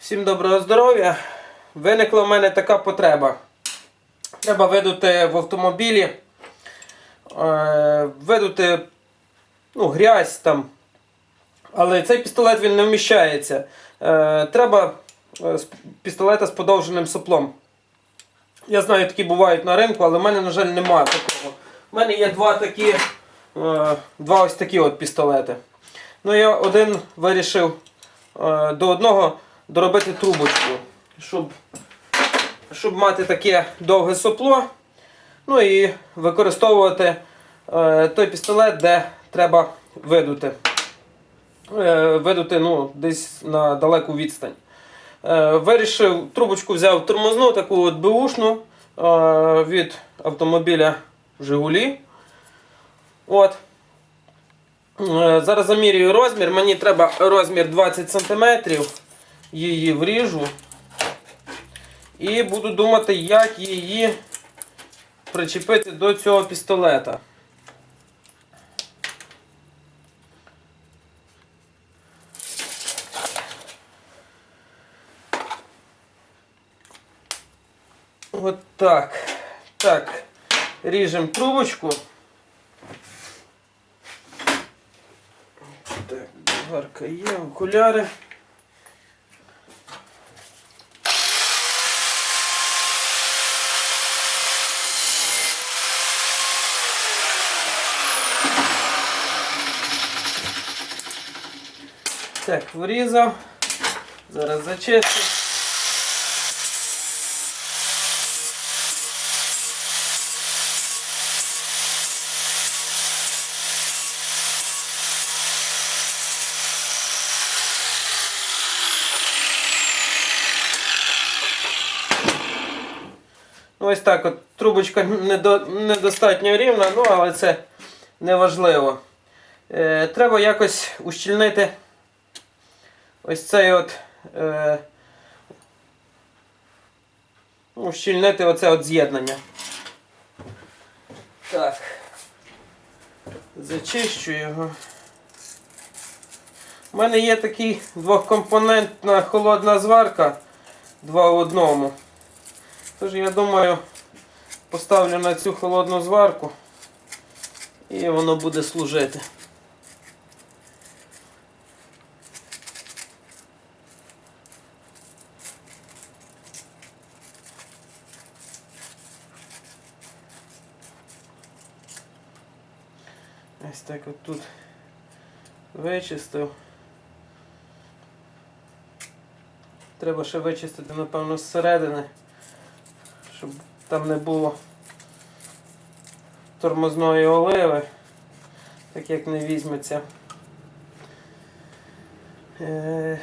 Всім доброго здоров'я. Виникла в мене така потреба. Треба видути в автомобілі, е, видути ну, грязь там. Але цей пістолет він не вміщається. Е, треба е, пістолета з подовженим соплом. Я знаю, такі бувають на ринку, але в мене, на жаль, немає такого. У мене є два такі, два ось такі от пістолети. Ну, я один вирішив до одного доробити трубочку, щоб, щоб мати таке довге сопло. Ну і використовувати е, той пістолет, де треба видути. Е, видути ну, десь на далеку відстань. Е, вирішив, трубочку взяв тормозну, таку от беушну е, від автомобіля Жигулі. От. Е, Зараз замірюю розмір. Мені треба розмір 20 см. Її вріжу. І буду думати, як її причепити до цього пістолета. От так. Так. Ріжемо трубочку. Так, гарка є, окуляри. Так, врізав. Зараз зачистю. Ну, ось так от трубочка недо, недостатньо рівна, ну але це не важливо. Е, треба якось ущільнити ось цей от. Е, ну, ущільнити оце от з'єднання. Так. Зачищу його. У мене є такий двохкомпонентна холодна зварка. Два в одному. Тож я думаю, поставлю на цю холодну зварку і воно буде служити. Ось так от тут вичистив. Треба ще вичистити, напевно, зсередини щоб там не було тормозної оливи, так як не візьметься. Е,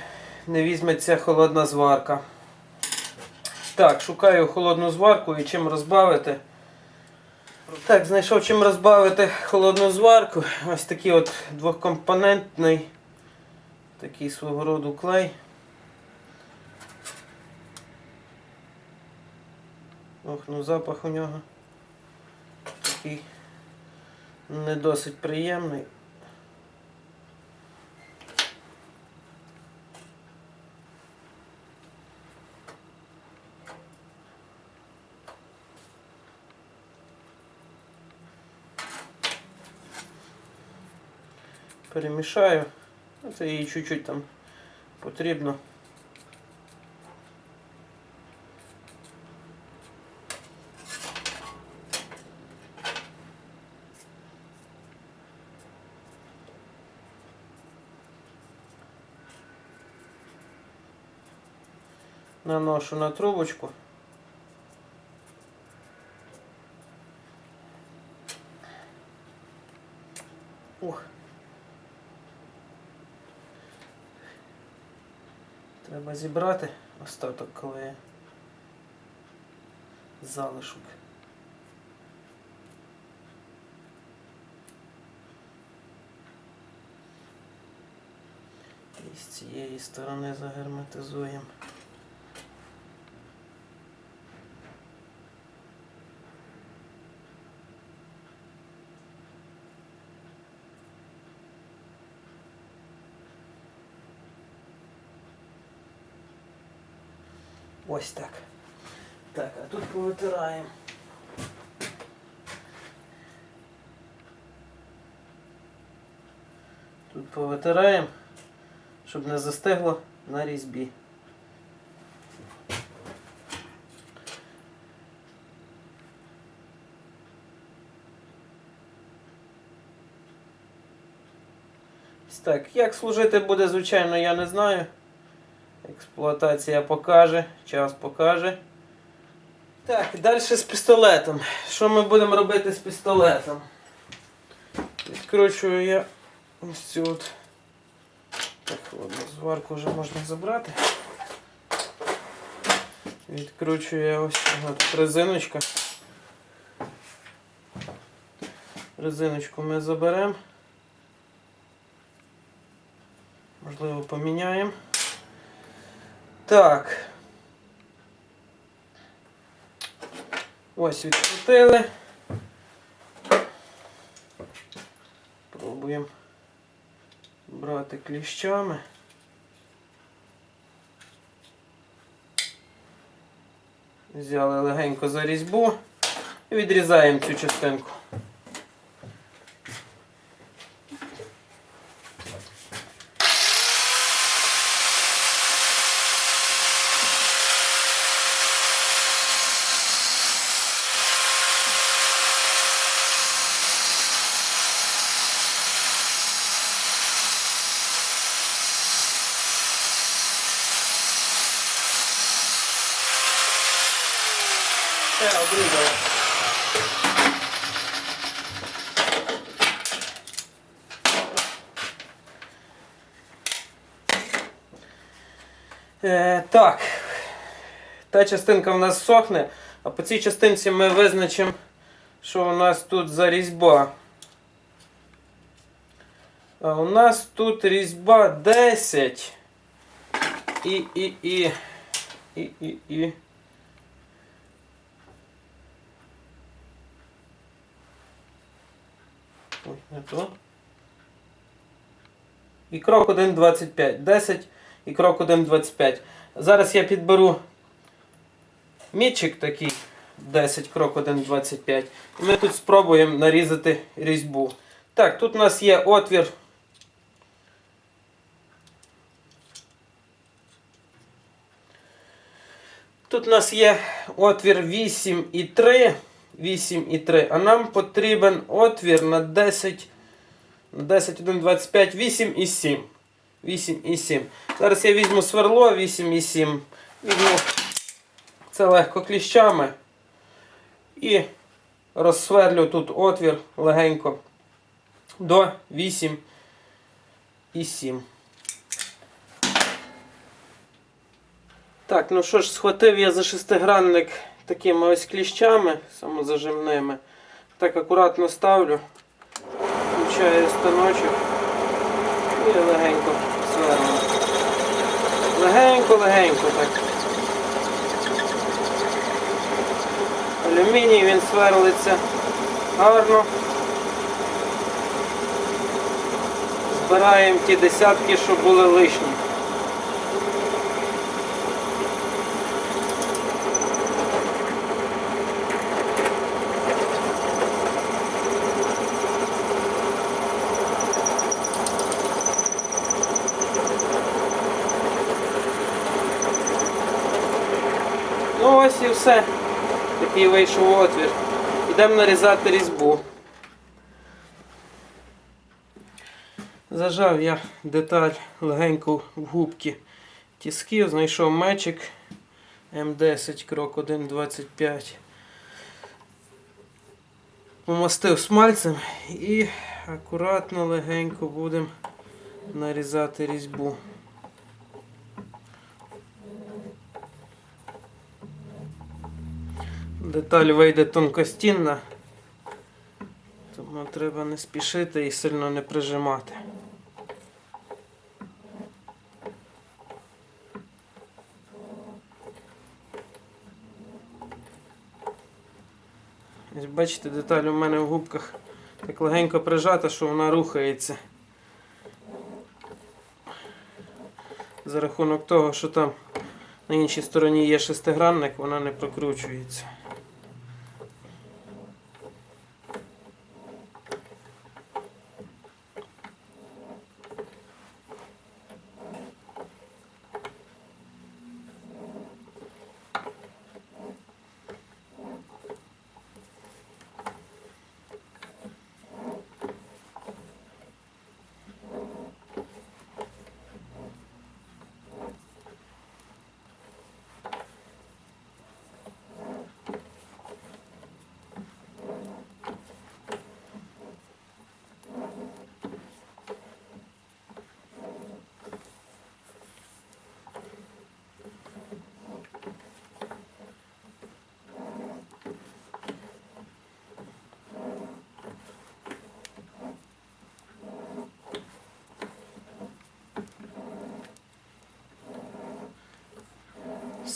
Не візьметься холодна зварка. Так, шукаю холодну зварку і чим розбавити. Так, знайшов чим розбавити холодну зварку. Ось такий от двохкомпонентний, такий свого роду клей. Ох, ну запах у нього такий не досить приємний. Перемішаю. Ну, Це їй чуть-чуть там потрібно. наношу на трубочку. Треба зібрати остаток, я залишок. І з цієї сторони загерметизуємо. Ось так. Так, а тут повитираємо. Тут повитираємо, щоб не застигло на різьбі. Так, як служити буде, звичайно, я не знаю. Експлуатація покаже, час покаже. Так, далі з пістолетом. Що ми будемо робити з пістолетом? Відкручую я ось цю от. Так, ладно, зварку вже можна забрати. Відкручую я ось от резиночка. Резиночку ми заберемо. Можливо, поміняємо. Так. Ось відкрутили. Пробуємо брати кліщами. Взяли легенько за різьбу і відрізаємо цю частинку. Все, обрізали. Е, так. Та частинка в нас сохне, а по цій частинці ми визначимо, що у нас тут за різьба. А у нас тут різьба 10. І, і, і, і, і, і. Ой. І крок 1,25. 10 і крок 1,25. Зараз я підберу мітчик такий 10 крок 1,25. І ми тут спробуємо нарізати різьбу. Так, тут у нас є отвір. Тут у нас є отвір 8,3. 8,3. А нам потрібен отвір на 10. На 10, 1, 25, 8,7. 8,7. Зараз я візьму сверло 8,7. Візьму це легко кліщами. І розсверлю тут отвір легенько до 8,7. Так, ну що ж, схватив я за шестигранник такими ось кліщами самозажимними. Так акуратно ставлю, включаю станочок і легенько сверлю. Легенько-легенько так. Алюміній він сверлиться гарно. Збираємо ті десятки, що були лишні. Ось і все. Такий вийшов отвір. Йдемо нарізати різьбу. Зажав я деталь легенько в губки тисків, знайшов мечик М10 крок 1,25. Помастив смальцем і акуратно легенько будемо нарізати різьбу. Деталь вийде тонкостінна, тому треба не спішити і сильно не прижимати. Бачите, деталь у мене в губках так легенько прижата, що вона рухається. За рахунок того, що там На іншій стороні є шестигранник, вона не прокручується.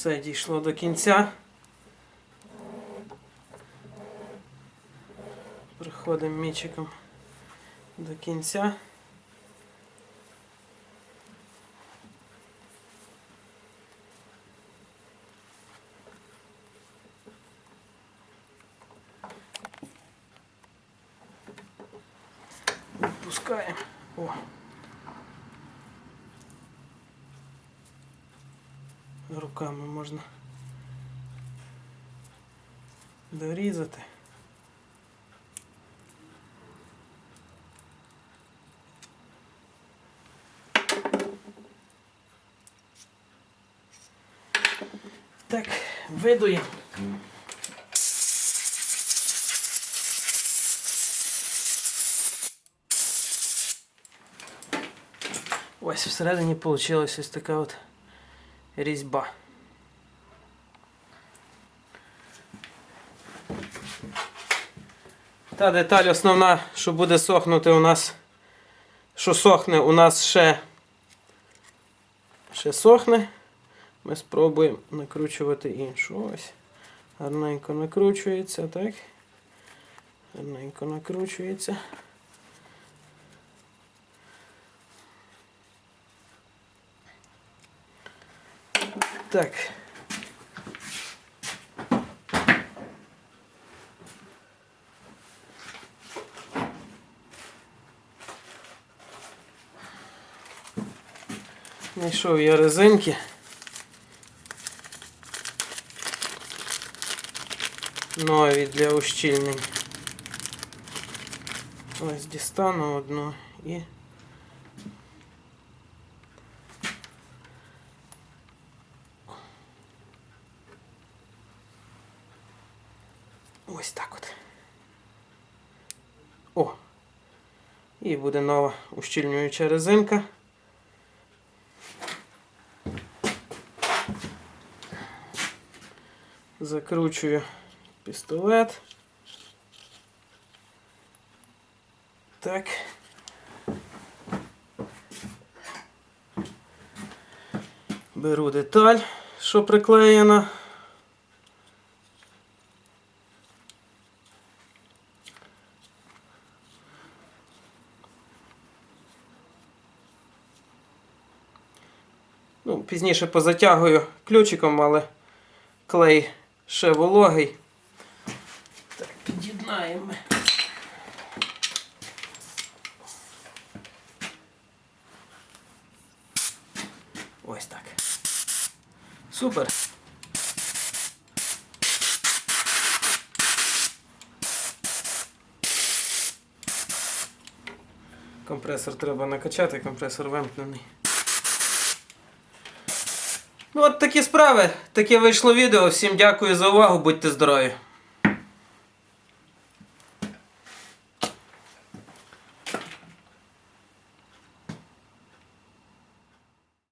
Все дійшло до кінця. Приходимо мічиком до кінця. Відпускаємо. О. Руками можна дорізати. Так, видуємо. Ось всередині вийшла ось така от різьба. Та деталь основна, що буде сохнути у нас, що сохне, у нас ще, ще сохне. Ми спробуємо накручувати іншу. Ось. Гарненько накручується, так? Гарненько накручується. Так. Знайшов я резинки. Нові для ущільнень. Ось дістану одну і. Ось так от. О! І буде нова ущільнююча резинка. Закручую пістолет. Так. Беру деталь, що приклеєна. Ну, пізніше позатягую ключиком, але клей ще вологий. Так, під'єднаємо. Ось так. Супер. Компресор треба накачати, компресор вимкнений. Ну от такі справи. Таке вийшло відео. Всім дякую за увагу, будьте здорові.